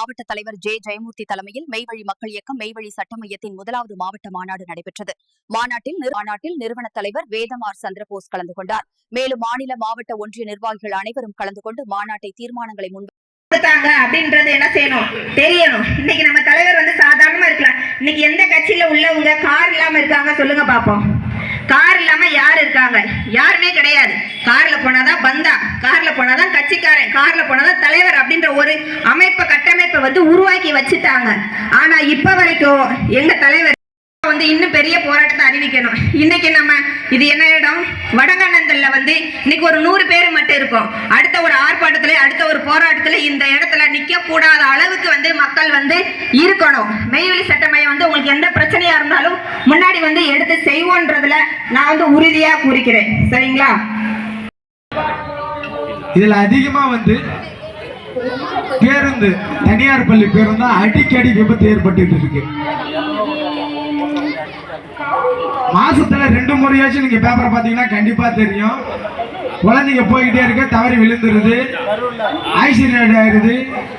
மாவட்ட தலைவர் ஜே ஜெயமூர்த்தி தலைமையில் மெய்வழி மக்கள் இயக்கம் மெய்வழி சட்ட மையத்தின் முதலாவது மாவட்ட மாநாடு நடைபெற்றது. மாநாட்டில் மாநாட்டில் நிறுவன தலைவர் வேதமார் சந்திரபோஸ் கலந்து கொண்டார். மேலும் மாநில மாவட்ட ஒன்றிய நிர்வாகிகள் அனைவரும் கலந்து கொண்டு மாநாட்டை தீர்மானங்களை முன் கொடுத்தாங்க அப்படின்றது என்ன செய்யணும்? தெரியணும். இன்னைக்கு நம்ம தலைவர் வந்து சாதாரணமா இருக்கலாம். இன்னைக்கு எந்த கட்சியில உள்ளவங்க கார் இல்லாம இருக்காங்க சொல்லுங்க பாப்போம். கார் இல்லாம யார் இருக்காங்க யாருமே கிடையாது. கார்ல போனாதான் பந்தா கார்ல போனாதான் கட்சிக்காரன் கார்ல போனாதான் தலைவர் அப்படின்ற ஒரு அமைப்பை கட்டமைப்பை வந்து உருவாக்கி வச்சுட்டாங்க. ஆனா இப்ப வரைக்கும் எங்க தலைவர் வந்து இன்னும் பெரிய போராட்டத்தை அறிவிக்கணும். இன்னைக்கு நம்ம இது என்ன இடம்? வடகண்ணந்தல்ல வந்து இன்னைக்கு ஒரு நூறு பேர் மட்டும் இருக்கும். அடுத்த ஒரு ஆர்ப்பாட்டத்துல அடுத்த ஒரு போராட்டத்துல இந்த இடத்துல நிக்க கூடாத அளவுக்கு வந்து மக்கள் வந்து இருக்கணும். மெய்வெளி சட்டமையம் வந்து உங்களுக்கு எந்த பிரச்சனையா இருந்தாலும் முன்னாடி வந்து எடுத்து செய்வோன்றதுல நான் வந்து உறுதியா கூறிக்கிறேன். சரிங்களா? இதுல அதிகமா வந்து பேருந்து தனியார் பள்ளி பேருந்து அடிக்கடி விபத்து ஏற்பட்டு இருக்கு. மாசத்துல ரெண்டு முறையாச்சும் நீங்க பேப்பரை பாத்தீங்கன்னா கண்டிப்பா தெரியும். குழந்தைங்க போய்கிட்டே இருக்க தவறி விழுந்துருது. ஆக்சிடென்ட் ஆயிடுது.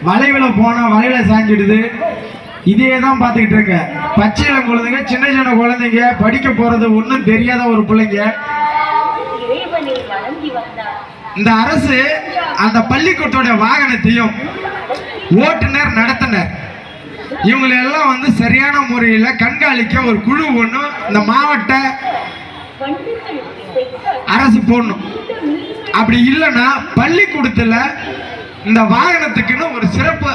வளைவில் போனால் வளைவில் சாஞ்சிடுது. இதே தான் பார்த்துக்கிட்டு இருக்க. பச்சை இளம் குழந்தைங்க சின்ன சின்ன குழந்தைங்க படிக்க போறது ஒன்றும் தெரியாத ஒரு பிள்ளைங்க. இந்த அரசு அந்த பள்ளிக்கூடத்தோட வாகனத்தையும் ஓட்டுநர் நடத்தினர். இவங்களை எல்லாம் வந்து சரியான முறையில் கண்காணிக்க ஒரு குழு ஒன்று இந்த மாவட்ட அரசு போடணும். அப்படி இல்லைன்னா பள்ளிக்கூடத்தில் இந்த வாகனத்துக்குன்னு ஒரு சிறப்பு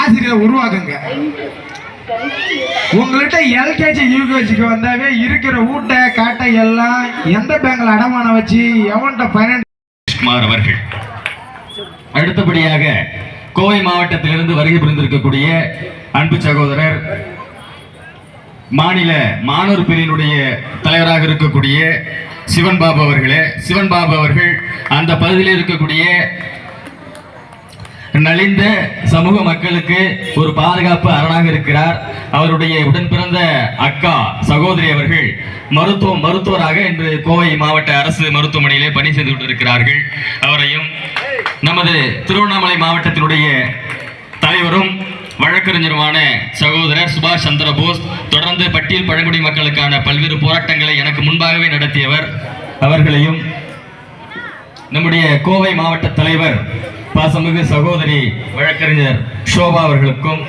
ஆசிரியர் உருவாக்குங்க. உங்கள்கிட்ட எல்கேஜி யூகேஜிக்கு வந்தாவே இருக்கிற ஊட்ட காட்டை எல்லாம் எந்த பேங்கில் அடமானம் வச்சு எவன்கிட்ட ஃபைனான்ஸ் அவர்கள். அடுத்தபடியாக கோவை மாவட்டத்திலிருந்து வருகை புரிந்திருக்கக்கூடிய அன்பு சகோதரர் மாநில மாணவர் பிரிவினுடைய தலைவராக இருக்கக்கூடிய சிவன் பாபு அவர்களே சிவன் பாபு அவர்கள் அந்த பகுதியில் இருக்கக்கூடிய நலிந்த சமூக மக்களுக்கு ஒரு பாதுகாப்பு அரணாக இருக்கிறார். அவருடைய உடன் பிறந்த அக்கா சகோதரி அவர்கள் மருத்துவம் மருத்துவராக இன்று கோவை மாவட்ட அரசு மருத்துவமனையிலே பணி செய்து கொண்டிருக்கிறார்கள். அவரையும் நமது திருவண்ணாமலை மாவட்டத்தினுடைய தலைவரும் வழக்கறிஞருமான சகோதரர் சுபாஷ் சந்திர போஸ் தொடர்ந்து பட்டியல் பழங்குடி மக்களுக்கான பல்வேறு போராட்டங்களை எனக்கு முன்பாகவே நடத்தியவர். அவர்களையும் நம்முடைய கோவை மாவட்ட தலைவர் பாசமிகு சகோதரி வழக்கறிஞர் ஷோபா அவர்களுக்கும்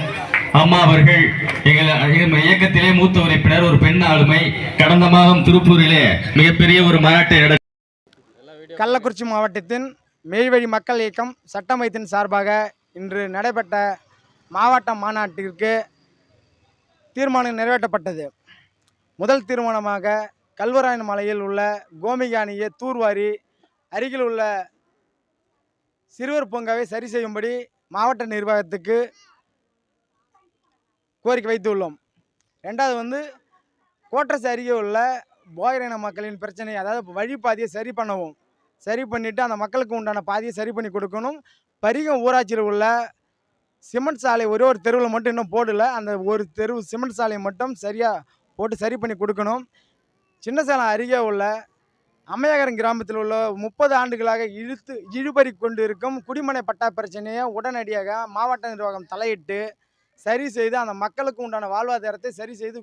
அம்மா அவர்கள் எங்கள் இயக்கத்திலே மூத்த உறுப்பினர் ஒரு பெண் ஆளுமை கடந்த மாதம் திருப்பூரிலே மிகப்பெரிய ஒரு மாநாட்டை நட கள்ளக்குறிச்சி மாவட்டத்தின் மேல்வழி மக்கள் இயக்கம் சட்டமையத்தின் சார்பாக இன்று நடைபெற்ற மாவட்ட மாநாட்டிற்கு தீர்மானம் நிறைவேற்றப்பட்டது. முதல் தீர்மானமாக கல்வராயன் மலையில் உள்ள கோமிகா அணையை தூர்வாரி அருகில் உள்ள சிறுவர் பூங்காவை சரி செய்யும்படி மாவட்ட நிர்வாகத்துக்கு கோரிக்கை வைத்துள்ளோம். ரெண்டாவது வந்து கோட்ரஸ் அருகே உள்ள போயரின மக்களின் பிரச்சனை அதாவது வழிபாதையை சரி பண்ணவும் சரி பண்ணிவிட்டு அந்த மக்களுக்கு உண்டான பாதையை சரி பண்ணி கொடுக்கணும். பரிகம் ஊராட்சியில் உள்ள சிமெண்ட் சாலை ஒரே ஒரு தெருவில் மட்டும் இன்னும் போடல. அந்த ஒரு தெரு சிமெண்ட் சாலையை மட்டும் சரியாக போட்டு சரி பண்ணி கொடுக்கணும். சின்ன சேலம் அருகே உள்ள அம்மையகரம் கிராமத்தில் உள்ள முப்பது ஆண்டுகளாக இழுத்து இழுபறி கொண்டு இருக்கும் குடிமனை பட்டா பிரச்சனையை உடனடியாக மாவட்ட நிர்வாகம் தலையிட்டு சரி செய்து அந்த மக்களுக்கு உண்டான வாழ்வாதாரத்தை சரி செய்து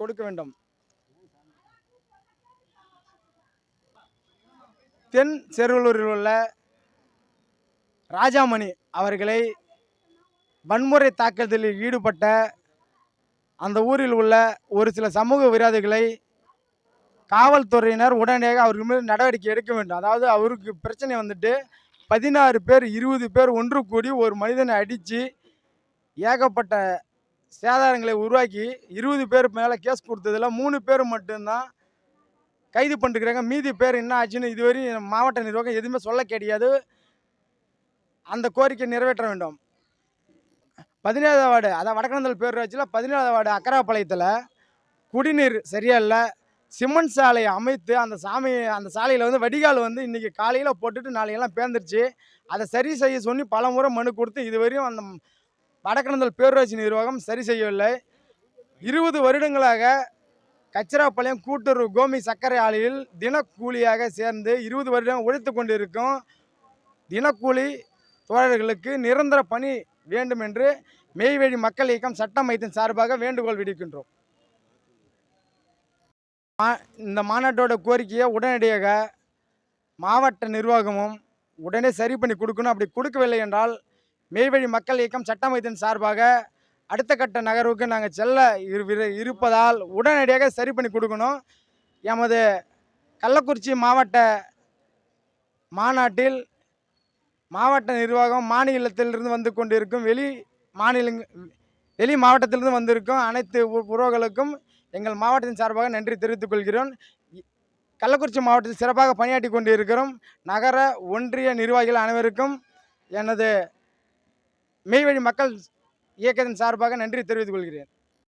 கொடுக்க வேண்டும். தென் செருவலூரில் உள்ள ராஜாமணி அவர்களை வன்முறை தாக்குதலில் ஈடுபட்ட அந்த ஊரில் உள்ள ஒரு சில சமூக விரோதிகளை காவல்துறையினர் உடனடியாக அவருக்கு மீது நடவடிக்கை எடுக்க வேண்டும். அதாவது அவருக்கு பிரச்சனை வந்துட்டு பதினாறு பேர் இருபது பேர் ஒன்று கூடி ஒரு மனிதனை அடித்து ஏகப்பட்ட சேதாரங்களை உருவாக்கி இருபது பேர் மேலே கேஸ் கொடுத்ததில் மூணு பேர் மட்டும்தான் கைது பண்ணிருக்கிறாங்க. மீதி பேர் என்ன ஆச்சுன்னு இதுவரையும் மாவட்ட நிர்வாகம் எதுவுமே சொல்ல கிடையாது. அந்த கோரிக்கை நிறைவேற்ற வேண்டும். பதினேழாவது வார்டு அதான் வடக்கணந்தல் பேரூராட்சியில் பதினேழாவது வார்டு அக்கராப்பாளையத்தில் குடிநீர் சரியா இல்லை சிமெண்ட் சாலையை அமைத்து அந்த சாமி அந்த சாலையில் வந்து வடிகால் வந்து இன்றைக்கி காலையில் போட்டுட்டு நாளையெல்லாம் பேர்ந்துருச்சு அதை சரி செய்ய சொல்லி பல முறை மனு கொடுத்து இதுவரையும் அந்த வடக்கணந்தல் பேரூராட்சி நிர்வாகம் சரி செய்யவில்லை. இருபது வருடங்களாக கச்சிராப்பாளையம் கூட்டுறவு கோமி சர்க்கரை ஆலையில் தினக்கூலியாக சேர்ந்து இருபது வருடம் உழைத்து கொண்டிருக்கும் தினக்கூலி தோழர்களுக்கு நிரந்தர பணி வேண்டும் என்று மெய்வழி மக்கள் இயக்கம் சட்ட மையத்தின் சார்பாக வேண்டுகோள் விடுக்கின்றோம். மா- இந்த மாநாட்டோட கோரிக்கையை உடனடியாக மாவட்ட நிர்வாகமும் உடனே சரி பண்ணி கொடுக்கணும். அப்படி கொடுக்கவில்லை என்றால் மெய்வழி மக்கள் இயக்கம் சட்ட மையத்தின் சார்பாக அடுத்த கட்ட நகர்வுக்கு நாங்கள் செல்ல இரு- இரு- இருப்பதால் உடனடியாக சரி பண்ணி கொடுக்கணும். எமது கள்ளக்குறிச்சி மாவட்ட மாநாட்டில் மாவட்ட நிர்வாகம் மாநிலத்திலிருந்து வந்து கொண்டிருக்கும் வெளி மாநிலங்க வெளி மாவட்டத்திலிருந்து வந்திருக்கும் அனைத்து உறவுகளுக்கும் எங்கள் மாவட்டத்தின் சார்பாக நன்றி தெரிவித்துக் கொள்கிறோம். கள்ளக்குறிச்சி மாவட்டத்தில் சிறப்பாக பணியாற்றி கொண்டிருக்கிறோம். நகர ஒன்றிய நிர்வாகிகள் அனைவருக்கும் எனது மெய்வழி மக்கள் இயக்கத்தின் சார்பாக நன்றி தெரிவித்துக் கொள்கிறேன்.